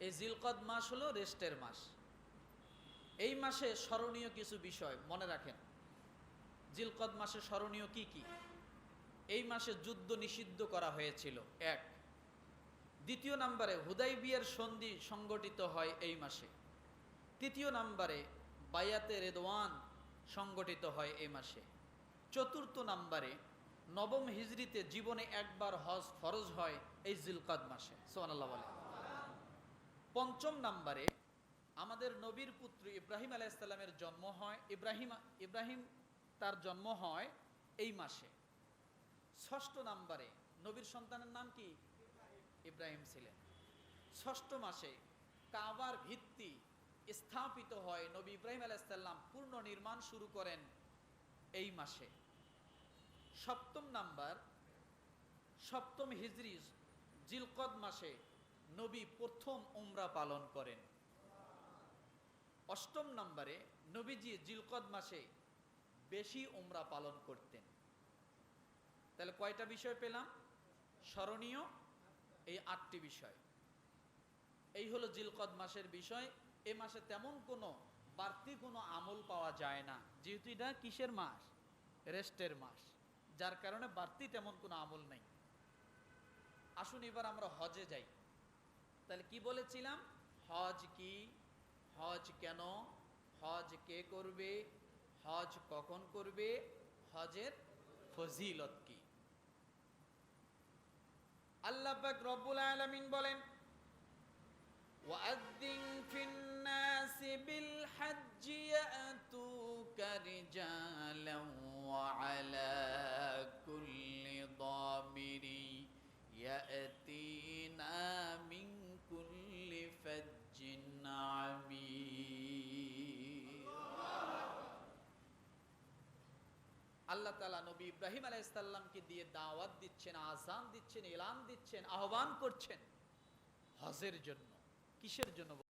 এই জিলকদ মাস হলো রেস্টের মাস। এই মাসে স্মরণীয় কিছু বিষয় মনে রাখেন। জিলকদ মাসে স্মরণীয় কি কি? এই মাসে যুদ্ধ নিষিদ্ধ করা হয়েছিল, এক। দ্বিতীয় নাম্বারে হুদাই বিয়ের সন্ধি সংগঠিত হয় এই মাসে। তৃতীয় নাম্বারে বায়াতে রেদওয়ান সংগঠিত হয় এই মাসে। চতুর্থ নাম্বারে নবম হিজরিতে জীবনে একবার হজ ফরজ হয় এই জিলকাদ মাসে। সোহানাল্লাহ বলে পঞ্চম নাম্বারে আমাদের নবীর পুত্র ইব্রাহিম আলাইসাল্লামের জন্ম হয়। ইব্রাহিম ইব্রাহিম তার জন্ম হয় এই মাসে। ষষ্ঠ নাম্বারে নবীর সন্তানের নাম কি? ইব্রাহিম ছিলেন। ষষ্ঠ মাসে কাবার ভিত্তি স্থাপিত হয়। নবী ইব্রাহিম আলাইসাল্লাম পূর্ণ নির্মাণ শুরু করেন এই মাসে। সপ্তম নাম্বার, সপ্তম হিজরি, জিলকদ মাসে নবী প্রথম উমরা পালন করেন। অষ্টম নম্বরে নবীজি জিলকদ মাসে বেশি উমরা পালন করতেন। তাহলে কয়টা বিষয় পেলাম? স্মরণীয় এই আটটি বিষয়। এই হলো জিলকদ মাসের বিষয়। এ মাসে তেমন কোনো বাড়তি কোনো আমল পাওয়া যায় না। যেহেতু এটা কিসের মাস? রেস্টের মাস। যার কারণে বাড়তি তেমন কোনো আমল নেই। আসুন এবার আমরা হজে যাই। তাহলে কি বলেছিলাম হজ কি হজ কেন হজ কে করবে হজ কখন করবে হজের ফজিলত কি আল্লাহ পাক রব্বুল আলামিন বলেন وأذن في الناس بالحج يأتوك رجالا وعلى كل ضامر يأتينا আল্লাহ তালা নবী ইব্রাহিম আলাইসাল্লামকে দিয়ে দাওয়াত দিচ্ছেন আজান দিচ্ছেন, এলান দিচ্ছেন, আহ্বান করছেন। হজের জন্য, কিসের জন্য?